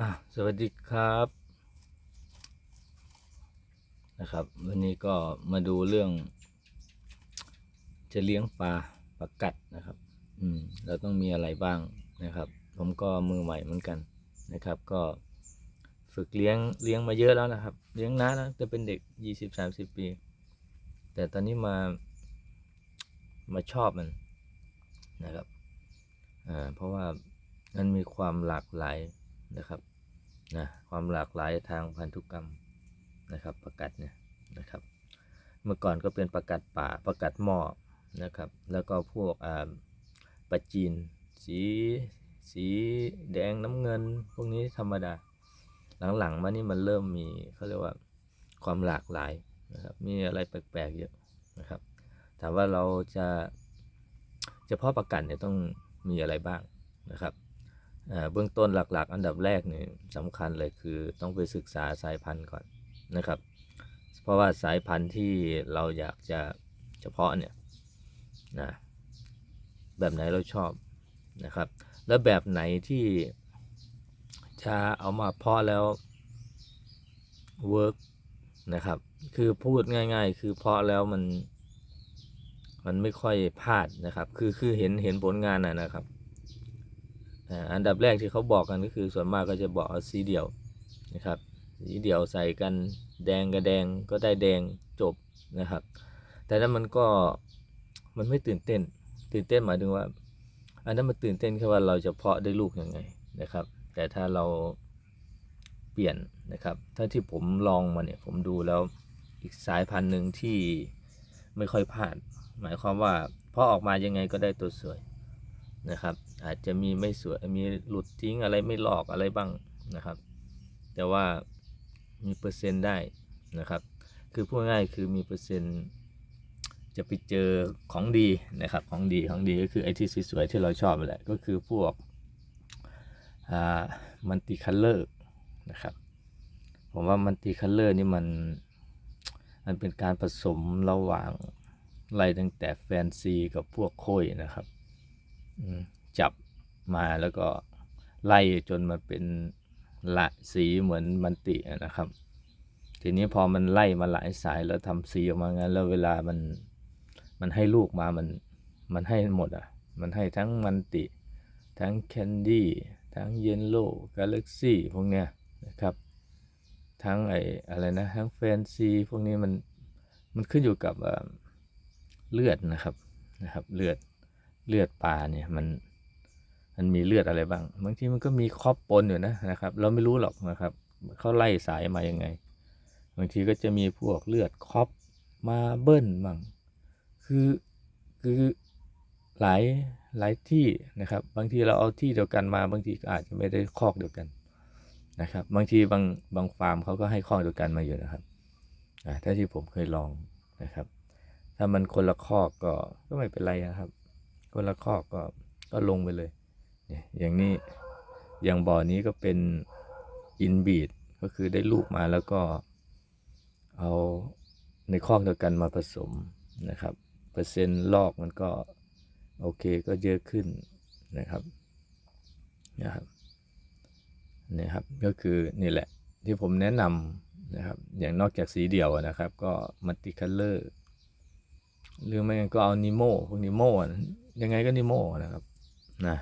อะสวัสดีครับนะครับ วันนี้ก็มาดูเรื่อง จะเลี้ยงปลาปลากัดนะครับ อืมเราต้องมีอะไรบ้างนะครับ ผมก็มือใหม่เหมือนกันนะครับ ก็ฝึกเลี้ยงเลี้ยงมาเยอะแล้วนะครับ เลี้ยงนานแล้วจะเป็นเด็กยี่สิบสามสิบปี แต่ตอนนี้มามาชอบมันนะครับอ่าเพราะว่ามันมีความหลากหลาย นะครับนะความหลากหลายทางพันธุกรรมนะครับประกัดเนี่ยนะครับ เมื่อก่อนก็เป็นประกัดป่าประกัดหม้อนะครับ แล้วก็พวกอ่าปลาจีน สีสีแดงน้ำเงิน พวกนี้ธรรมดา หลังๆมานี่มันเริ่มมีเขาเรียกว่าความหลากหลายนะครับมีอะไรแปลกๆเยอะนะครับถามว่าเราจะเฉพาะประกันเนี่ยต้องมีอะไรบ้างนะครับ เบื้องต้นหลักๆ อันดับแรกเนี่ยสำคัญเลยคือต้องไปศึกษาสายพันธุ์ก่อนนะครับ เพราะว่าสายพันธุ์ที่เราอยากจะเฉพาะเนี่ยนะแบบไหนเราชอบนะครับ แล้วแบบไหนที่จะเอามาเพาะแล้วเวิร์กนะครับ คือพูดง่าย ๆ คือเพาะแล้วมันมันไม่ค่อยพลาดนะครับ คือคือเห็นเห็นผลงานนะนะครับ อันดับแรกที่เขาบอกกันก็คือส่วนมากก็จะบอกสีเดียวนะครับสีเดียวใส่กันแดงกับแดงก็ได้แดงจบนะครับ แต่นั้นมันก็มันไม่ตื่นเต้น ตื่นเต้นหมายถึงว่า อันนั้นมันตื่นเต้นแค่ว่าเราจะเพาะได้ลูกยังไงนะครับ แต่ถ้าเราเปลี่ยนนะครับถ้าที่ผมลองมาเนี่ยผมดูแล้วอีกสายพันธุ์หนึ่งที่ไม่ค่อยพลาด หมายความว่าเพาะออกมายังไงก็ได้ตัวสวยนะครับ อาจจะมีไม่สวยมีหลุดทิ้งอะไรไม่หลอกอะไรบ้างนะครับ แต่ว่ามีเปอร์เซ็นต์ได้นะครับ คือพูดง่ายคือมีเปอร์เซ็นต์จะไปเจอของดีนะครับของดีของดีก็คือไอ้ที่สวยๆที่เราชอบนั่นแหละก็คือพวกมันติคัลเลอร์นะครับผมว่ามันติคัลเลอร์นี่มันมันเป็นการผสมระหว่างไล่ตั้งแต่แฟนซีกับพวกโค้ยนะครับ อืม จับมาแล้วก็ไล่จนมาเป็นละสีเหมือนมันตินะครับ ทีนี้พอมันไล่มาหลายสายแล้วทำสีออกมางั้น แล้วเวลามันมันให้ลูกมามันมันให้หมดอะ มันให้ทั้งมันติ ทั้งแคนดี้ทั้งเยนโล่กาแล็กซี่พวกเนี้ยนะครับทั้งไออะไรนะทั้งแฟนซีพวกนี้มันมันขึ้นอยู่กับเอ่อเลือดนะครับนะครับ เลือดเลือดปลาเนี่ยมัน มันมีเลือดอะไรบ้าง บางทีมันก็มีครอบปนอยู่นะนะครับ เราไม่รู้หรอกนะครับเขาไล่สายมายังไง บางทีก็จะมีพวกเลือดครอบมาเบิ้ลบ้างคือคือหลายหลายที่นะครับ บางทีเราเอาที่เดียวกันมา บางทีก็อาจจะไม่ได้คอกเดียวกันนะครับ บางทีบางบางฟาร์มเขาก็ให้คอกเดียวกันมาอยู่นะครับถ้าที่ผมเคยลองนะครับ ถ้ามันคนละคอกก็ก็ไม่เป็นไรนะครับ คนละคอกก็ก็ลงไปเลย อย่างนี้อย่างบ่อนี้ก็เป็นอินบีดก็คือได้ลูกมาแล้วก็เอาในคอกเดียวกันมาผสมนะครับ เปอร์เซ็นต์ลอกมันก็โอเคก็เยอะขึ้นนะครับนะครับนี่ครับก็คือนี่แหละที่ผมแนะนำนะครับ อย่างนอกจากสีเดียวนะครับ ก็มัลติคัลเลอร์หรือไม่งั้นก็เอานิโมพวกนิโมยังไงก็นิโมนะครับนะ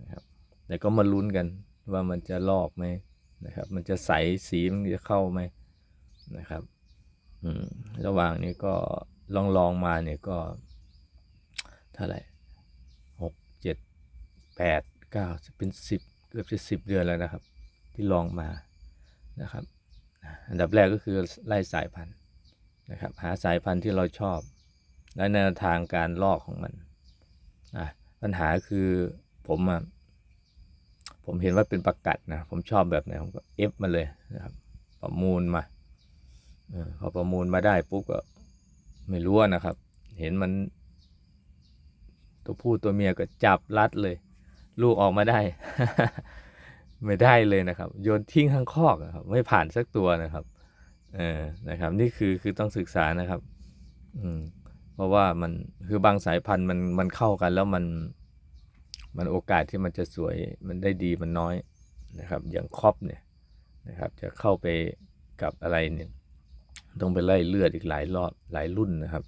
นะครับแต่ก็มาลุ้นกันว่ามันจะลอกไหมนะครับ มันจะใสสีมันจะเข้าไหมนะครับระหว่างนี้ก็ลองลองมาเนี่ยก็เท่าไหร่หกเจ็ดแปดเก้าจะเป็นสิบเกือบจะสิบเดือนแล้วนะครับ ที่ลองมานะครับ อันดับแรกก็คือไล่สายพันธุ์นะครับ หาสายพันธุ์ที่เราชอบ และแนวทางการลอกของมันปัญหาคือ ผมอะผมเห็นว่าเป็นประกัดนะผมชอบแบบไหนผมก็เอฟมาเลยนะครับ ประมูลมาอพอประมูลมาได้ปุ๊บก็ไม่รู้นะครับ เห็นมัน ตัวผู้ตัวเมียก็จับรัดเลย ลูกออกมาได้ ไม่ได้เลยนะครับ โยนทิ้งทั้งคอกครับ ไม่ผ่านสักตัวนะครับเออนะครับ นี่คือคือต้องศึกษานะครับ อืมเพราะว่ามันคือบางสายพันธุ์มันมันเข้ากันแล้วมัน มันโอกาสที่มันจะสวยมันได้ดีมันน้อยนะครับ อย่างครอปเนี่ยนะครับ จะเข้าไปกับอะไรเนี่ยต้องไปไล่เลือดอีกหลายรอบหลายรุ่นนะครับ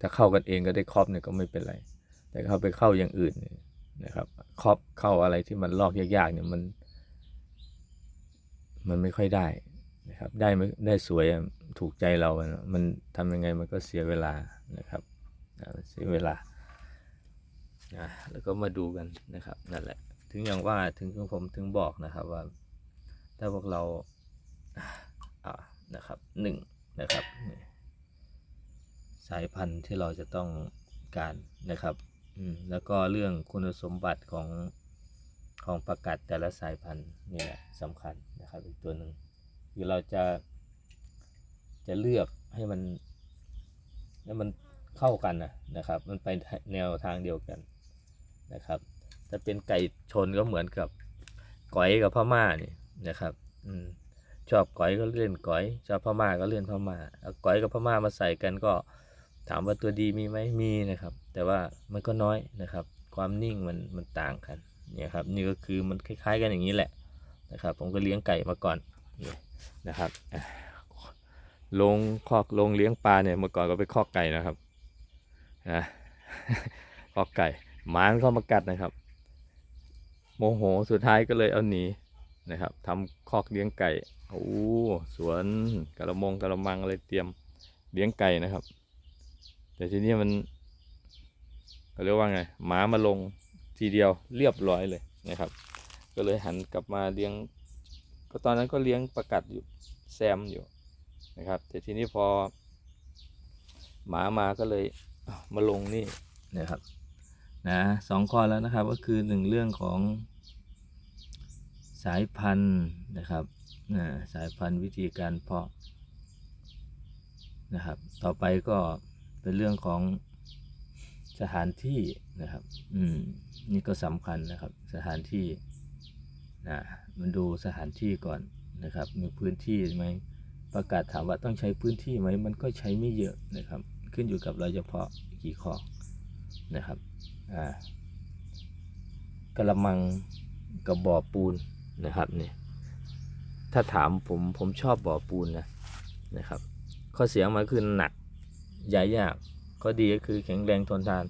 ถ้าเข้ากันเองก็ได้ครอปเนี่ยก็ไม่เป็นไร แต่เข้าไปเข้าอย่างอื่นนะครับครอปเข้าอะไรที่มันลอกยากๆเนี่ยมัน มันไม่ค่อยได้นะครับ ได้ไม่ได้สวยถูกใจเรา มันทำยังไงมันก็เสียเวลานะครับเสียเวลา นะแล้วก็มาดูกันนะครับนั่นแหละ ถึงอย่างว่าถึงผมถึงบอกนะครับว่า ถ้าพวกเราอ่านะครับหนึ่งนะครับสายพันธุ์ที่เราจะต้องการนะครับอืมแล้วก็เรื่องคุณสมบัติของของประกัดแต่ละสายพันธุ์นี่แหละสำคัญนะครับอีกตัวหนึ่งคือเราจะจะเลือกให้มันแล้มันเข้ากันนะนะครับ มันไปแนวทางเดียวกัน นะครับ ถ้าเป็นไก่ชนก็เหมือนกับก๋อยกับพม่านี่นะครับ อืมชอบก๋อยก็เล่นก๋อย ชอบพม่าก็เล่นพม่าเอาก๋อยกับพม่ามาใส่กันก็ถามว่าตัวดีมีไหมมีนะครับ แต่ว่ามันก็น้อยนะครับ ความนิ่งมันมันต่างกันเนี่ยครับ นี่ก็คือมันคล้ายๆ กันอย่างนี้แหละนะครับ ผมก็เลี้ยงไก่มาก่อนนี่นะครับลงคอกลงเลี้ยงปลาเนี่ยเมื่อก่อนก็ไปคอกไก่นะครับนะคอกไก่ หมานเข้ามากัดนะครับ โมโหสุดท้ายก็เลยเอาหนีนะครับทำคอกเลี้ยงไก่โอ้สวนกระมงกระมังอะไรเตรียมเลี้ยงไก่นะครับ แต่ทีนี้มันก็เรียกว่าไงหมามาลงทีเดียวเรียบร้อยเลยนะครับ ก็เลยหันกลับมาเลี้ยง ก็ตอนนั้นก็เลี้ยงประกัดอยู่แซมอยู่นะครับ แต่ทีนี้พอ หมามาก็เลยมาลงนี่นะครับ นะสองข้อแล้วนะครับก็คือหนึ่งเรื่องของสายพันธุ์นะครับนะสายพันธุ์วิธีการเพาะนะครับ ต่อไปก็เป็นเรื่องของสถานที่นะครับ อืม นี่ก็สำคัญนะครับ สถานที่นะมันดูสถานที่ก่อนนะครับ มีพื้นที่ไหมประกาศถามว่าต้องใช้พื้นที่ไหม มันก็ใช้ไม่เยอะนะครับ ขึ้นอยู่กับเราจะเพาะกี่ข้อนะครับ กระมังกับบ่อปูนนะครับเนี่ยถ้าถามผมผมชอบบ่อปูนนะนะครับ ข้อเสียมันคือหนักใหญ่ยากข้อดีก็คือแข็งแรงทนทาน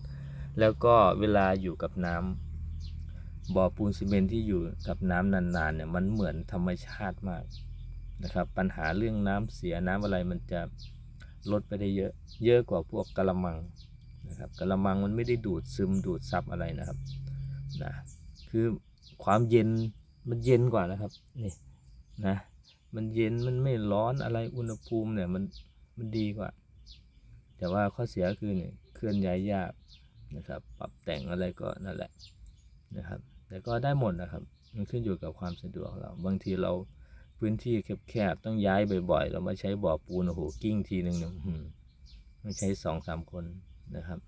แล้วก็เวลาอยู่กับน้ำบ่อปูนซีเมนต์ที่อยู่กับน้ำนานๆเนี่ยมันเหมือนธรรมชาติมากนะครับ ปัญหาเรื่องน้ำเสียน้ำอะไรมันจะลดไปได้เยอะ เยอะกว่าพวกกระมัง นะครับกระมังมันไม่ได้ดูดซึมดูดซับอะไรนะครับนะคือความเย็นมันเย็นกว่านะครับนี่นะมันเย็นมันไม่ร้อนอะไรอุณหภูมิเนี่ยมันมันดีกว่า แต่ว่าข้อเสียคือเนี่ยเคลื่อนย้ายยากนะครับ ปรับแต่งอะไรก็นั่นแหละนะครับ แต่ก็ได้หมดนะครับมันขึ้นอยู่กับความสะดวกเรา บางทีเราพื้นที่แคบๆต้องย้ายบ่อยๆ เรามาใช้บ่อปูนโอ้โหกิ้งทีหนึ่งเนี่ยอื้อหือต้องใช้สองสามคน นะครับ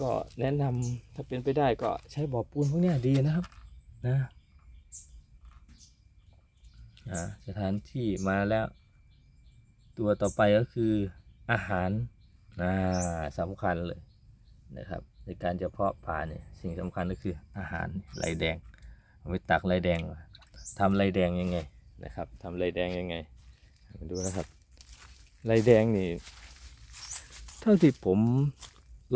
ก็แนะนำถ้าเป็นไปได้ก็ใช้บ่อปูนพวกเนี้ยดีนะครับนะอ่าสถานที่มาแล้ว ตัวต่อไปก็คืออาหารอ่าสำคัญเลยนะครับ ในการจะเพาะปลาเนี่ยสิ่งสำคัญก็คืออาหารไหลแดงเอาไปตักไหลแดงมาทำไหลแดงยังไงนะครับทำไหลแดงยังไงมาดูนะครับไหลแดงนี่ เท่าที่ผม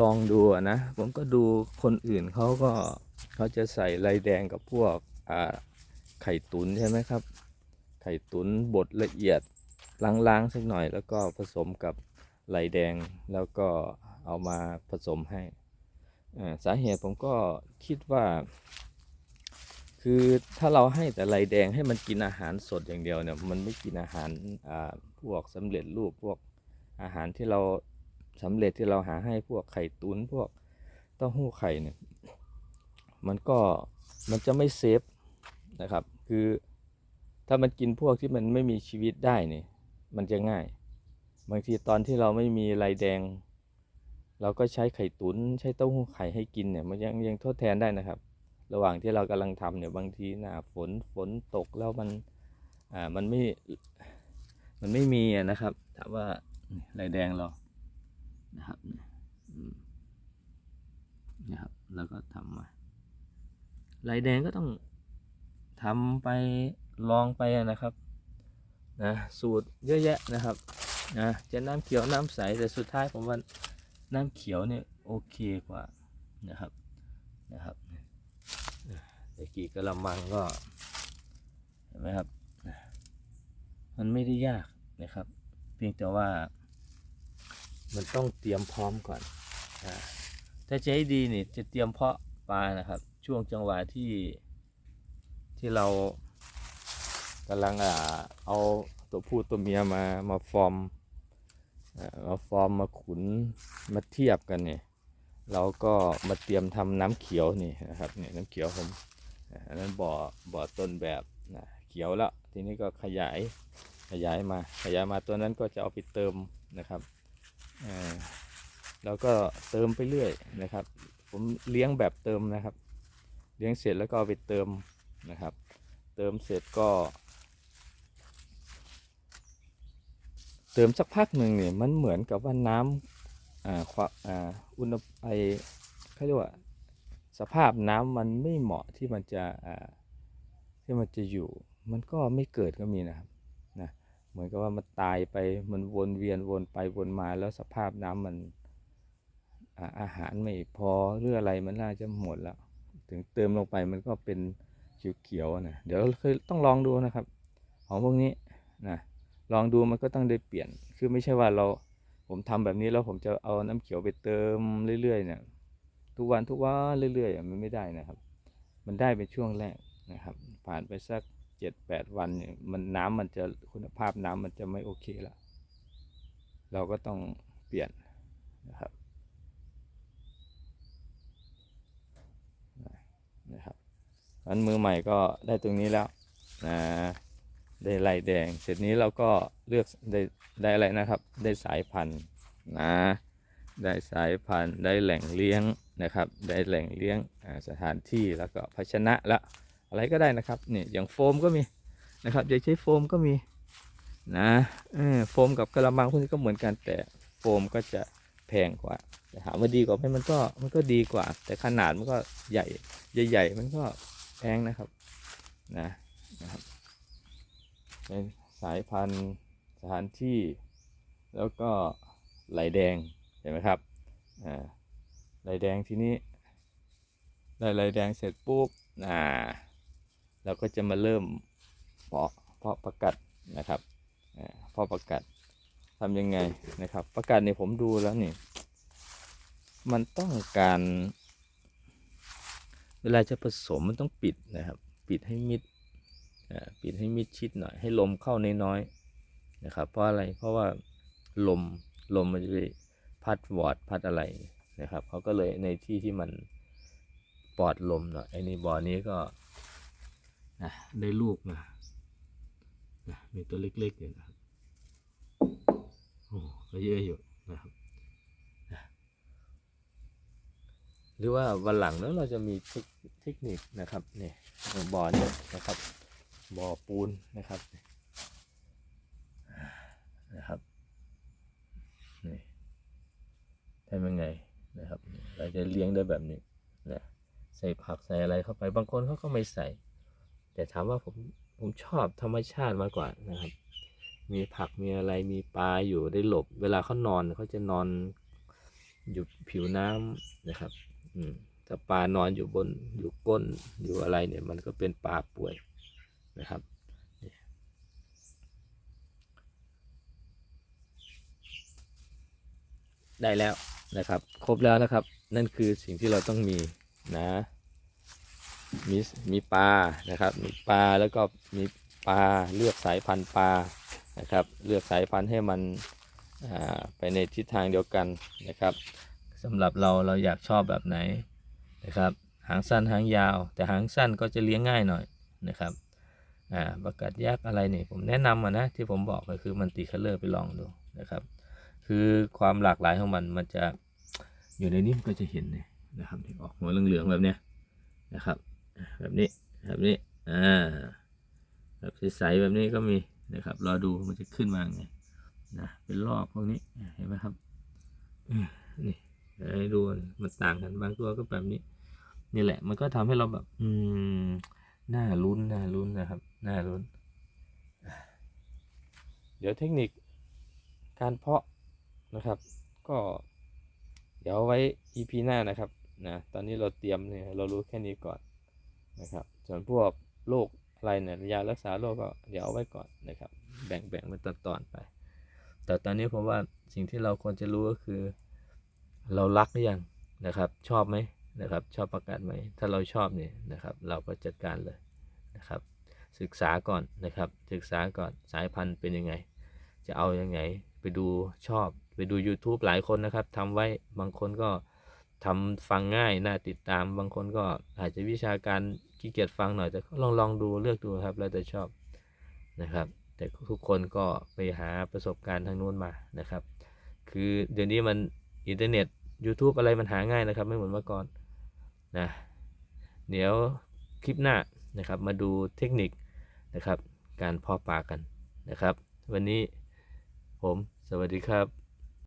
ลองดูนะ ผมก็ดูคนอื่นเขาก็เขาจะใส่ไรแดงกับพวกไข่ตุนใช่ไหมครับ ไข่ตุนบดละเอียดล้างๆสักหน่อยแล้วก็ผสมกับไรแดงแล้วก็เอามาผสมให้ สาเหตุผมก็คิดว่า คือถ้าเราให้แต่ไรแดงให้มันกินอาหารสดอย่างเดียวเนี่ยมันไม่กินอาหารพวกสำเร็จรูปพวกอาหารที่เรา สำเร็จที่เราหาให้พวกไข่ตุนพวกเต้าหู้ไข่เนี่ยมันก็มันจะไม่เซฟนะครับ คือถ้ามันกินพวกที่มันไม่มีชีวิตได้เนี่ยมันจะง่าย บางทีตอนที่เราไม่มีไรแดง เราก็ใช้ไข่ตุนใช้เต้าหู้ไข่ให้กินเนี่ยมันยังยังทดแทนได้นะครับ ระหว่างที่เรากำลังทำเนี่ยบางทีหน้าฝนฝนตกแล้วมันอ่ามันไม่มันไม่มีนะครับถามว่าไรแดงเรา นะครับเนี่ยอืมนะครับ แล้วก็ทำมาลายแดงก็ต้องทำไปลองไปนะครับนะสูตรเยอะแยะนะครับนะจะน้ำเขียวน้ำใสแต่สุดท้ายผมว่าน้ำเขียวเนี่ยโอเคกว่านะครับนะครับแต่กี่กระมังก็เห็นไหมครับ มันไม่ได้ยากนะครับ เพียงแต่ว่า มันต้องเตรียมพร้อมก่อนอาถ้าจะให้ดีนี่จะเตรียมเพาะปลานะครับ ช่วงจังหวะที่ที่เรากำลังอ่าเอาตัวผู้ตัวเมียมามาฟอร์มอ่ามาฟอร์มมาขุนมาเทียบกันเนี่ยเราก็มาเตรียมทำน้ำเขียวนี่นะครับเนี่ยน้ำเขียวผมอ่าอันนั้นบ่อบ่อต้นแบบนะเขียวแล้วทีนี้ก็ขยายขยายมาขยายมาตัวนั้นก็จะเอาไปเติมนะครับอ่า แล้วก็เติมไปเรื่อยนะครับ ผมเลี้ยงแบบเติมนะครับ เลี้ยงเสร็จแล้วก็ไปเติมนะครับ เติมเสร็จก็ เติมสักพักหนึ่งเนี่ยมันเหมือนกับว่าน้ำอ่าความอ่าอุณหไอเขาเรียกว่าสภาพน้ำมันไม่เหมาะที่มันจะอ่าที่มันจะอยู่ มันก็ไม่เกิดก็มีนะครับ เหมือนกับว่ามันตายไปมันวนเวียนวนไปวนมาแล้วสภาพน้ำมันอาหารไม่พอหรืออะไรมันน่าจะหมดแล้ว ถึงเติมลงไปมันก็เป็นเขียวๆนะเดี๋ยวเคยต้องลองดูนะครับ ของพวกนี้นะลองดูมันก็ต้องได้เปลี่ยน คือไม่ใช่ว่าเราผมทำแบบนี้แล้วผมจะเอาน้ำเขียวไปเติมเรื่อยๆเนี่ยทุกวันทุกวันเรื่อยๆมันไม่ได้นะครับ มันได้เป็นช่วงแรกนะครับ ผ่านไปสัก เจ็ดแปดวันเนี่ยมันน้ำมันจะคุณภาพน้ำมันจะไม่โอเคแล้วเราก็ต้องเปลี่ยนนะครับนะครับอันมือใหม่ก็ได้ตรงนี้แล้วนะได้ลายแดง เสร็จนี้เราก็เลือกได้ได้อะไรนะครับ ได้สายพันธุ์นะได้สายพันธุ์ได้แหล่งเลี้ยงนะครับ ได้แหล่งเลี้ยงสถานที่แล้วก็ภาชนะละ อะไรก็ได้นะครับนี่อย่างโฟมก็มีนะครับอยากใช้โฟมก็มีนะโฟมกับกระมังพวกนี้ก็เหมือนกันแต่โฟมก็จะแพงกว่าแต่ถามว่าดีกว่าไหมมันก็มันก็ดีกว่า แต่ขนาดมันก็ใหญ่ใหญ่ๆมันก็แพงนะครับนะนะครับเป็นสายพันธุ์สถานที่ แล้วก็ไหลแดงเห็นไหมครับอ่าไหลแดงทีนี้ได้ไหลแดงเสร็จปุ๊บอ่า เราก็จะมาเริ่มเพาะเพาะประกัดนะครับเพาะประกัดทำยังไงนะครับ ประกัดเนี่ยผมดูแล้วนี่ มันต้องการ เวลาจะผสมมันต้องปิดนะครับ ปิดให้มิดปิดให้มิดชิดหน่อยให้ลมเข้าน้อยๆนะครับ เพราะอะไรเพราะว่าลมลมมันจะไปพัดวอดพัดอะไรนะครับเขาก็เลยในที่ที่มันปลอดลมหน่อยไอ้นี่บ่อนี้ก็ นะได้ลูกนะนะมีตัวเล็กๆอยู่นะครับโอ้ก็เยอะอยู่นะครับนะหรือว่าวันหลังแล้วเราจะมีเทคนิคนะครับเนี่ยบ่อนี้นะครับบ่อปูนนะครับนะครับนี่ทำยังไงนะครับเราจะเลี้ยงได้แบบนี้นะใส่ผักใส่อะไรเข้าไปบางคนเขาก็ไม่ใส่ แต่ถามว่าผมผมชอบธรรมชาติมากกว่านะครับ มีผักมีอะไรมีปลาอยู่ได้หลบ เวลาเขานอนเขาจะนอนอยู่ผิวน้ำนะครับ อืมถ้าปลานอนอยู่บนอยู่ก้นอยู่อะไรเนี่ย มันก็เป็นปลาป่วยนะครับได้แล้วนะครับ ครบแล้วนะครับ นั่นคือสิ่งที่เราต้องมีนะ มีมีปลานะครับ มีปลาแล้วก็มีปลาเลือกสายพันธุ์ปลานะครับ เลือกสายพันธุ์ให้มันไปในทิศทางเดียวกันนะครับสำหรับเราเราอยากชอบแบบไหนนะครับ หางสั้นหางยาว แต่หางสั้นก็จะเลี้ยงง่ายหน่อยนะครับอ่าประกาศยักษ์อะไรนี่ผมแนะนำมานะที่ผมบอกก็คือมันตีคัลเลอร์ไปลองดูนะครับ คือความหลากหลายของมันมันจะอยู่ในนี้มันก็จะเห็นเนี่ยนะครับที่ออกหัวเหลืองๆแบบเนี้ยนะครับ แบบนี้แบบนี้อ่าแบบใสๆแบบนี้ก็มีนะครับรอดูมันจะขึ้นมาไงนะเป็นรอบพวกนี้เห็นไหมครับอืมนี่ให้ดูมันต่างกันบางตัวก็แบบนี้ นี่แหละ มันก็ทำให้เราแบบ อืมน่าลุ้นน่าลุ้นนะครับน่าลุ้น เดี๋ยวเทคนิคการเพาะนะครับ ก็เดี๋ยวไว้ EP หน้านะครับนะตอนนี้เราเตรียมเนี่ยเรารู้แค่นี้ก่อน นะครับ ส่วนพวกโรคอะไรเนี่ยยารักษาโรคก็เดี๋ยวเอาไว้ก่อนนะครับ แบ่งแบ่งเป็นตอนๆไป แต่ตอนนี้ผมว่าสิ่งที่เราควรจะรู้ก็คือ เรารักหรือยังนะครับ ชอบไหมนะครับ ชอบประกาศไหมถ้าเราชอบเนี่ยนะครับ เราก็จัดการเลยนะครับ ศึกษาก่อนนะครับ ศึกษาก่อนสายพันธุ์เป็นยังไง จะเอายังไงไปดูชอบไปดู YouTube หลายคนนะครับทำไว้บางคนก็ทำฟังง่ายน่าติดตามบางคนก็อาจจะวิชาการ ขี้เกียจฟังหน่อยแต่ลองลองดูเลือกดูครับแล้วแต่ชอบนะครับ แต่ทุกคนก็ไปหาประสบการณ์ทางนู้นมานะครับ คือเดี๋ยวนี้มันอินเทอร์เน็ต YouTube อะไรมันหาง่ายนะครับ ไม่เหมือนเมื่อก่อนนะเดี๋ยวคลิปหน้านะครับ มาดูเทคนิคนะครับ การเพาะปลากันนะครับ วันนี้ผมสวัสดีครับ